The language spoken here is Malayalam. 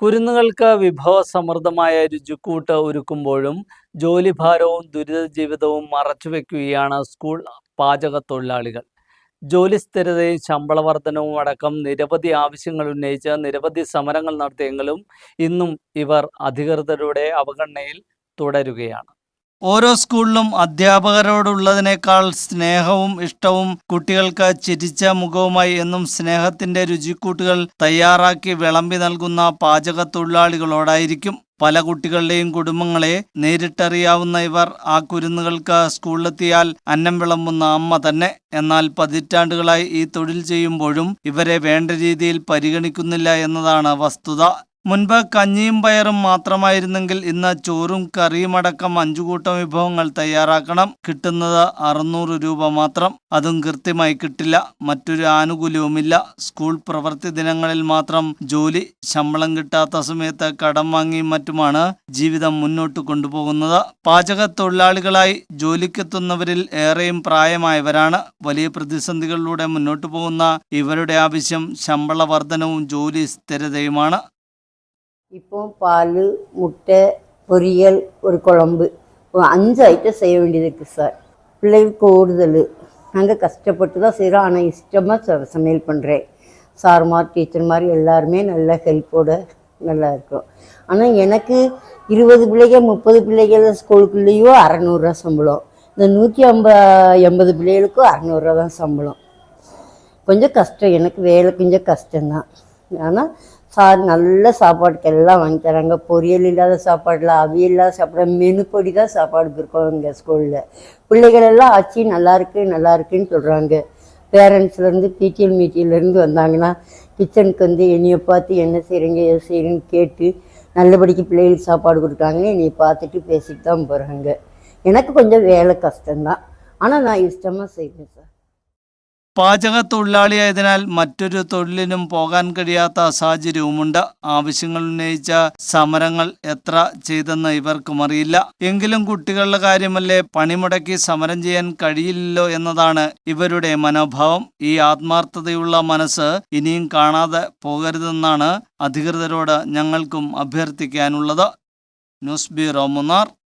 കുരുന്നുകൾക്ക് വിഭവസമൃദ്ധമായ രുചിക്കൂട്ട് ഒരുക്കുമ്പോഴും ജോലിഭാരവും ദുരിത ജീവിതവും മറച്ചുവെക്കുകയാണ് സ്കൂൾ പാചകത്തൊഴിലാളികൾ. ജോലി സ്ഥിരതയും ശമ്പള വർധനവും അടക്കം നിരവധി ആവശ്യങ്ങൾ ഉന്നയിച്ച് നിരവധി സമരങ്ങൾ നടത്തിയെങ്കിലും ഇന്നും ഇവർ അധികൃതരുടെ അവഗണനയിൽ തുടരുകയാണ്. ഓരോ സ്കൂളിലും അധ്യാപകരോടുള്ളതിനേക്കാൾ സ്നേഹവും ഇഷ്ടവും കുട്ടികൾക്ക് ചിരിച്ച മുഖവുമായി എന്നും സ്നേഹത്തിന്റെ രുചിക്കൂട്ടുകൾ തയ്യാറാക്കി വിളമ്പി നൽകുന്ന പാചക തൊഴിലാളികളോടായിരിക്കും പല കുട്ടികളുടെയും കുടുംബങ്ങളെ നേരിട്ടറിയാവുന്ന ഇവർ ആ കുരുന്നുകൾക്ക് സ്കൂളിലെത്തിയാൽ അന്നം വിളമ്പുന്ന അമ്മ തന്നെ. എന്നാൽ പതിറ്റാണ്ടുകളായി ഈ തൊഴിൽ ചെയ്യുമ്പോഴും ഇവരെ വേണ്ട രീതിയിൽ പരിഗണിക്കുന്നില്ല എന്നതാണ് വസ്തുത. മുൻപ് കഞ്ഞിയും പയറും മാത്രമായിരുന്നെങ്കിൽ ഇന്ന് ചോറും കറിയും അടക്കം അഞ്ചു കൂട്ടം വിഭവങ്ങൾ തയ്യാറാക്കണം. കിട്ടുന്നത് അറുന്നൂറ് രൂപ മാത്രം. അതും കൃത്യമായി കിട്ടില്ല. മറ്റൊരു ആനുകൂല്യവുമില്ല. സ്കൂൾ പ്രവൃത്തി ദിനങ്ങളിൽ മാത്രം ജോലി ശമ്പളം കിട്ടാത്ത സമയത്ത് കടം വാങ്ങിയും മറ്റുമാണ് ജീവിതം മുന്നോട്ട് കൊണ്ടുപോകുന്നത്. പാചക തൊഴിലാളികളായി ജോലിക്കെത്തുന്നവരിൽ ഏറെയും പ്രായമായവരാണ്. വലിയ പ്രതിസന്ധികളിലൂടെ മുന്നോട്ടു പോകുന്ന ഇവരുടെ ആവശ്യം ശമ്പള വർധനവും ജോലി സ്ഥിരതയുമാണ്. இப்போ பால் முட்டை பொரியல் ஒரு குழம்பு. அஞ்சு ஐட்டம் செய்ய வேண்டியது இருக்குது சார் பிள்ளைகளுக்கு ஓடுதல் நாங்கள் கஷ்டப்பட்டு தான் செய்கிறோம் ஆனால் இஷ்டமாக சமையல் பண்ணுறேன் சார்மார் மாதிரி எல்லாருமே நல்ல ஹெல்ப்போட நல்லா இருக்கும். ஆனால் எனக்கு இருபது பிள்ளைகள் முப்பது பிள்ளைகள் ஸ்கூலுக்குள்ளேயோ அறநூறுரூவா சம்பளம். இந்த நூற்றி ஐம்ப எண்பது பிள்ளைகளுக்கும் அறநூறுரூவா தான் சம்பளம். கொஞ்சம் கஷ்டம். எனக்கு வேலை கொஞ்சம் கஷ்டம்தான். ஆனால் சார் நல்ல சாப்பாட்டுக்கு எல்லாம் வாங்கி தராங்க பொரியல் இல்லாத சாப்பாடில் அவியல் இல்லாத சாப்பாடு மெனு தான் சாப்பாடு இருக்கோம் எங்கள் ஸ்கூலில் பிள்ளைகள் எல்லாம் ஆச்சு நல்லா இருக்கு நல்லா இருக்குன்னு சொல்கிறாங்க பேரண்ட்ஸ்லேருந்து பிடிஎல் மீட்டிங்லேருந்து வந்தாங்கன்னா கிச்சனுக்கு வந்து என்னையை பார்த்து என்ன செய்கிறீங்க எது செய்கிறீங்கன்னு கேட்டு நல்லபடிக்கு பிள்ளைகளுக்கு சாப்பாடு கொடுத்தாங்க என்னையை பார்த்துட்டு பேசிட்டு தான் போகிறாங்க எனக்கு கொஞ்சம் வேலை கஷ்டம்தான். ஆனால் நான் இஷ்டமாக செய்வேன் சார். പാചക തൊഴിലാളിയായതിനാൽ മറ്റൊരു തൊഴിലിനും പോകാൻ കഴിയാത്ത സാഹചര്യവുമുണ്ട്. ആവശ്യങ്ങൾ ഉന്നയിച്ച സമരങ്ങൾ എത്ര ചെയ്തെന്ന് ഇവർക്കും അറിയില്ല. എങ്കിലും കുട്ടികളുടെ കാര്യമല്ലേ പണിമുടക്കി സമരം ചെയ്യാൻ കഴിയില്ലല്ലോ എന്നതാണ് ഇവരുടെ മനോഭാവം. ഈ ആത്മാർത്ഥതയുള്ള മനസ്സ് ഇനിയും കാണാതെ പോകരുതെന്നാണ് അധികൃതരോട് ഞങ്ങൾക്കും അഭ്യർത്ഥിക്കാനുള്ളത്. News bureau Munnar.